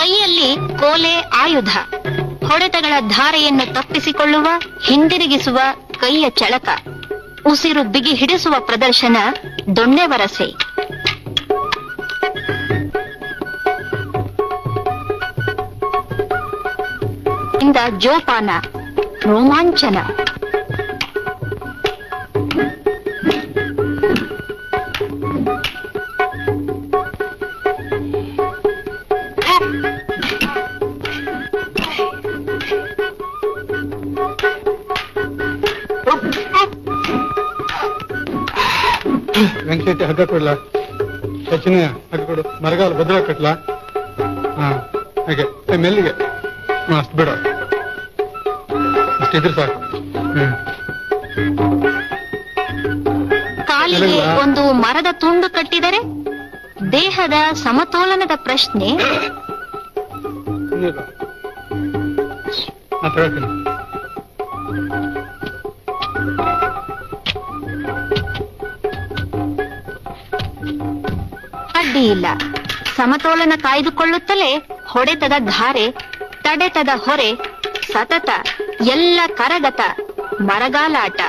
ಕೈಯಲ್ಲಿ ಕೋಲೆ, ಆಯುಧ. ಹೊಡೆತಗಳ ಧಾರೆಯನ್ನು ತಪ್ಪಿಸಿಕೊಳ್ಳುವ, ಹಿಂದಿರುಗಿಸುವ ಕೈಯ ಚಳಕ. ಉಸಿರು ಬಿಗಿ ಹಿಡಿಸುವ ಪ್ರದರ್ಶನ, ದೊಣ್ಣೆ ವರಸೆ. ಇಂದ ಜೋಪಾನ, ರೋಮಾಂಚನ. ವೆಂಕಟೇಶ ಹಗ್ಗ ಕೊಡ್ಲಾ? ಸಚಿನ ಹಗ್ಗ ಕೊಡು. ಮರಗಾಲ ಭದ್ರ ಕಟ್ಲಾ? ಹಾ ಹಾಗೆ. ಮೆಲ್ಲಿಗೆ. ಹಾ ಅಷ್ಟು ಬೇಡ. ಅಷ್ಟಿದ್ರೆ ಸಾಕು. ಹ್ಮ್. ಕಾಲಿಗೆ ಒಂದು ಮರದ ತುಂಡು ಕಟ್ಟಿದರೆ ದೇಹದ ಸಮತೋಲನದ ಪ್ರಶ್ನೆ? ನಾ ತಗೊಳ್ತೀನಿ ಅಡ್ಡಿ ಇಲ್ಲ ಸಮತೋಲನ ಕಾಯ್ದುಕೊಳ್ಳುತ್ತಲೇ ಹೊಡೆತದ ಧಾರೆ ತಡೆತದ ಹೊರೆ ಸತತ ಎಲ್ಲ ಕರಗತ ಮರಗಾಲಾಟ.